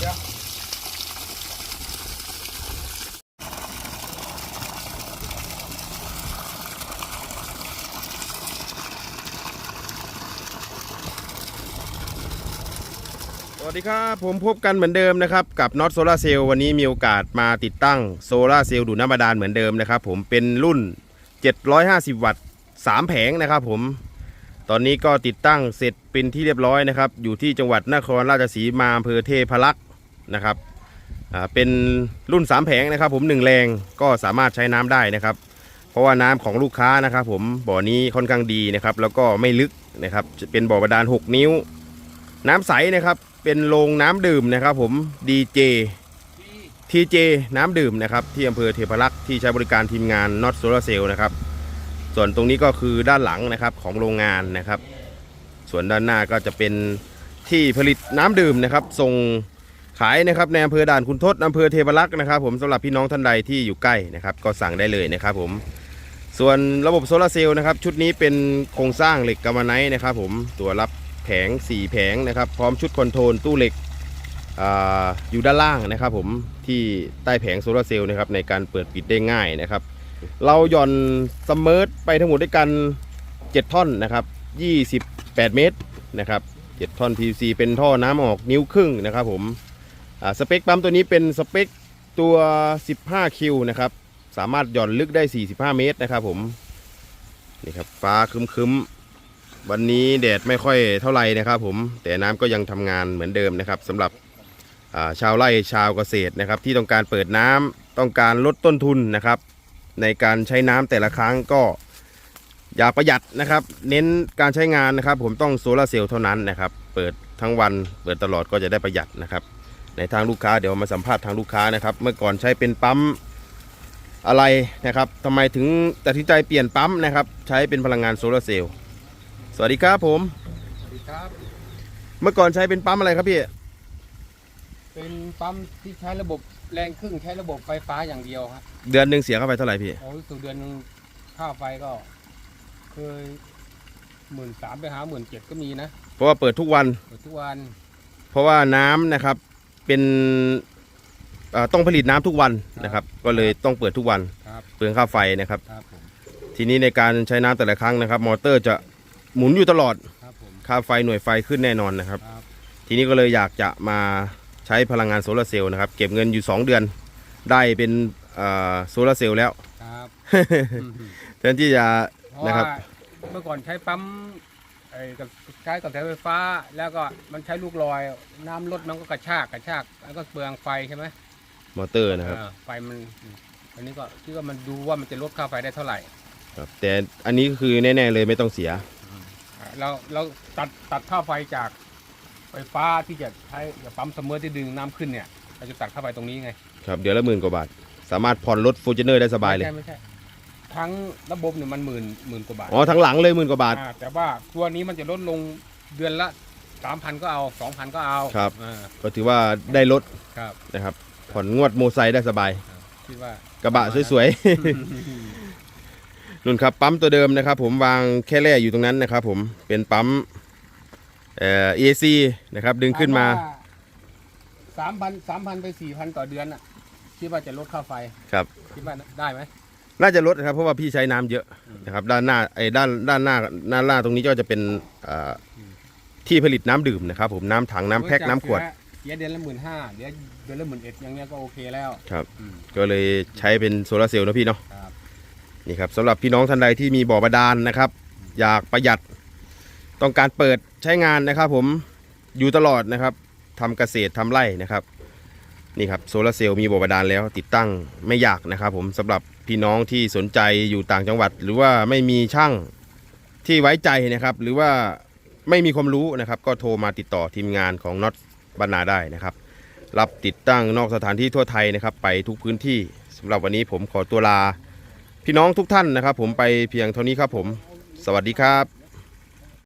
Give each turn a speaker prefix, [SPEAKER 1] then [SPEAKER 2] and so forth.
[SPEAKER 1] เดี๋สวัสดีครับ ผมพบกันเหมือนเดิมนะครับ กับน็อตโซลาเซลล์วันนี้มีโอกาสมาติดตั้งโซลาเซลล์ดูดน้ำบาดาลเหมือนเดิมนะครับ ผมเป็นรุ่น 750 วัตต์ 3 แผงนะครับผม ตอนนี้ก็ติดตั้งเสร็จเป็นที่เรียบร้อยนะครับ อยู่ที่จังหวัดนครราชสีมาอำเภอเทพรัก นะครับเป็นรุ่น 3 แผงนะครับ ผม1แรงก็สามารถใช้น้ำได้นะครับ เพราะว่าน้ำของลูกค้านะครับ ผมบ่อนี้ค่อนข้างดีนะครับ แล้วก็ไม่ลึกนะครับจะเป็นบ่อบาดาล 6 นิ้ว น้ำใสนะครับ เป็นโรงน้ำดื่มนะครับ ผม DJ TJ น้ำดื่มนะครับที่อำเภอเทพรักษ์ที่ใช้บริการทีมงาน Not Solar Cell นะครับ ส่วนตรงนี้ก็คือด้านหลังนะครับของโรงงานนะครับ ส่วนด้านหน้าก็จะเป็นที่ผลิตน้ำดื่มนะครับส่ง ขายนะครับในอำเภอด่านคุณทศอำเภอเทพรักษ์นะครับ ผมสำหรับพี่น้องท่านใดที่อยู่ใกล้นะครับก็สั่งได้เลยนะครับผมส่วนระบบโซลาร์เซลล์นะครับชุดนี้เป็นโครงสร้างเหล็กกำมะไนท์นะครับผมตัวรับแผง 4 แผงนะครับ พร้อมชุดคอนโทรลตู้เหล็กออยู่ด้านล่างนะครับ ผมที่ใต้แผงโซลาร์เซลล์นะครับในการเปิดปิดได้ง่ายนะครับ เราหย่อนซัมเมอร์ไปทั้งหมดด้วยกัน 7 ท่อนนะครับ28 เมตรนะครับ7ท่อน PVC เป็นท่อน้ำออกนิ้วครึ่งนะครับผม สเปคปั๊มตัวนี้เป็นสเปคตัว 15 คิวนะครับ สามารถหย่อนลึกได้ 45 เมตรนะครับผมนี่ครับฟ้าคึ้มๆ วันนี้แดดไม่ค่อยเท่าไหร่นะครับผมแต่น้ำก็ยังทำงานเหมือนเดิมนะครับสำหรับชาวไร่ชาวเกษตรนะครับ ที่ต้องการเปิดน้ำต้องการลดต้นทุนนะครับ ในการใช้น้ำแต่ละครั้งก็อย่าประหยัดนะครับ เน้นการใช้งานนะครับ ผมต้องโซลาร์เซลล์เท่านั้นนะครับ เปิดทั้งวันเปิดตลอดก็จะได้ประหยัดนะครับ ในทางลูกค้าเดี๋ยวมาสัมภาษณ์ทางลูกค้านะครับ เมื่อก่อนใช้เป็นปั๊มอะไรนะครับทำไมถึงตัดสินใจเปลี่ยนปั๊มนะครับ ใช้เป็นพลังงานโซลาร์เซลล์สวัสดีครับผม
[SPEAKER 2] สวัสดีครับ
[SPEAKER 1] เมื่อก่อนใช้เป็นปั๊มอะไรครับพี่
[SPEAKER 2] เป็นปั๊มที่ใช้ระบบแรงครึ่งใช้ระบบไฟฟ้าอย่างเดียวครับ
[SPEAKER 1] เดือนหนึ่งเสียเข้าไปเท่าไหร่พี่
[SPEAKER 2] โอ้ยสู่เดือนหนึงค่าไฟก็ เคยหมื่นสามไปหาหมื่นเจ็ดก็มีนะ
[SPEAKER 1] เพราะว่าเปิดทุกวัน
[SPEAKER 2] เปิดทุกวัน
[SPEAKER 1] เพราะว่าน้ำนะครับ เป็นเอ่อต้องผลิตน้ำทุกวันนะครับ ก็เลยต้องเปิดทุกวัน
[SPEAKER 2] ครับ
[SPEAKER 1] เปลืองค่าไฟนะครับ
[SPEAKER 2] ครับผม
[SPEAKER 1] ทีนี้ในการใช้น้ำแต่ละครั้งนะครับ มอเตอร์จะหมุนอยู่ตลอด
[SPEAKER 2] ครับผม
[SPEAKER 1] ค่าไฟหน่วยไฟขึ้นแน่นอนนะครับ
[SPEAKER 2] ครับ
[SPEAKER 1] ทีนี้ก็เลยอยากจะมาใช้พลังงานโซลาร์เซลล์นะครับ เก็บเงินอยู่ 2 เดือน ได้เป็นเอ่อโซลาร์เซลล์แล้ว
[SPEAKER 2] ครับ
[SPEAKER 1] แทนที่จะ
[SPEAKER 2] เพราะ
[SPEAKER 1] นะครั
[SPEAKER 2] ว่า
[SPEAKER 1] บ
[SPEAKER 2] เมื่อก่อนใช้ปั๊ม ไอ้กับใช้กับแสงไฟฟ้า แล้วก็มันใช้ลูกลอย น้ำลดมันก็กระชากกระชากแล้วก็เปลืองไฟใช่ไหม
[SPEAKER 1] มอเตอร์นะครับ
[SPEAKER 2] เออไฟมันอันนี้ก็คิดว่ามันดูว่ามันจะลดค่าไฟได้เท่าไหร่
[SPEAKER 1] ครับ แต่อันนี้ก็คือแน่ ๆ เลยไม่ต้องเสีย
[SPEAKER 2] เราเราตัดตัดค่าไฟจากไฟฟ้าที่จะใช้กับปั๊มเสมอที่ดึงน้ำขึ้นเนี่ยเราจะตัดค่าไฟตรงนี้ไง
[SPEAKER 1] ครับ เดือนละหมื่นกว่าบาท สามารถผ่อนรถฟูจิเนอร์ได้สบายเลย
[SPEAKER 2] ไม่ใช่ไม่ใช่ ทั้งระบบเนี่ยมันหมื่นหมื่นกว่าบาท
[SPEAKER 1] อ๋อทั้งหลังเลยหมื่นกว่าบาท
[SPEAKER 2] อ่าแต่ว่าตัวนี้มันจะลดลงเดือนละสามพันก็เอาสองพันก็เอา
[SPEAKER 1] ครับ
[SPEAKER 2] อ่า
[SPEAKER 1] ก็ถือว่าได้รถ
[SPEAKER 2] ครับ
[SPEAKER 1] นะครับ ผ่อนงวดโมอไซค์ได้สบาย
[SPEAKER 2] คิดว่า
[SPEAKER 1] กระบะสวยๆ นุ่นครับปั๊มตัวเดิมนะครับ ผมวางแค่แร่อยู่ตรงนั้นนะครับ ผมเป็นปั๊มเอ่อ AC นะครับ ดึงขึ้นมา
[SPEAKER 2] สามพันสามพันไปสี่พันต่อเดือนอะคิดว่าจะลดค่าไฟ
[SPEAKER 1] ครับ
[SPEAKER 2] คิดว่าได้ไหม
[SPEAKER 1] น่าจะลดนะครับเพราะว่าพี่ใช้น้ำเยอะนะครับ ด้านหน้าไอ้ด้านด้านหน้าด้านหน้าตรงนี้ก็จะเป็นเอ่อที่ผลิตน้ำดื่มนะครับ ผมน้ำถังน้ำแพ็คน้ำขวด
[SPEAKER 2] เสียเดือนละหมื่นห้าเดี๋ยวเดือนละหมื่นเอ็ดอย่างเงี้ยก็โอเคแล้ว
[SPEAKER 1] ครับ
[SPEAKER 2] อืม
[SPEAKER 1] ก็เลยใช้เป็นโซลาร์เซลล์นะพี่เนาะ
[SPEAKER 2] ครับ
[SPEAKER 1] นี่ครับสำหรับพี่น้องท่านใดที่มีบ่อบาดาลนะครับ อยากประหยัดต้องการเปิดใช้งานนะครับ ผมอยู่ตลอดนะครับทำเกษตรทำไร่นะครับ นี่ครับโซลาร์เซลล์มีบ่อบาดาลแล้วติดตั้งไม่ยากนะครับ ผมสำหรับ พี่น้องที่สนใจอยู่ต่างจังหวัด หรือว่าไม่มีช่างที่ไว้ใจนะครับ หรือว่าไม่มีความรู้นะครับ ก็โทรมาติดต่อทีมงานของน็อตบรรณาได้นะครับ รับติดตั้งนอกสถานที่ทั่วไทยนะครับ ไปทุกพื้นที่สำหรับวันนี้ผมขอตัวลา พี่น้องทุกท่านนะครับ ผมไปเพียงเท่านี้ครับผม สวัสดีครับ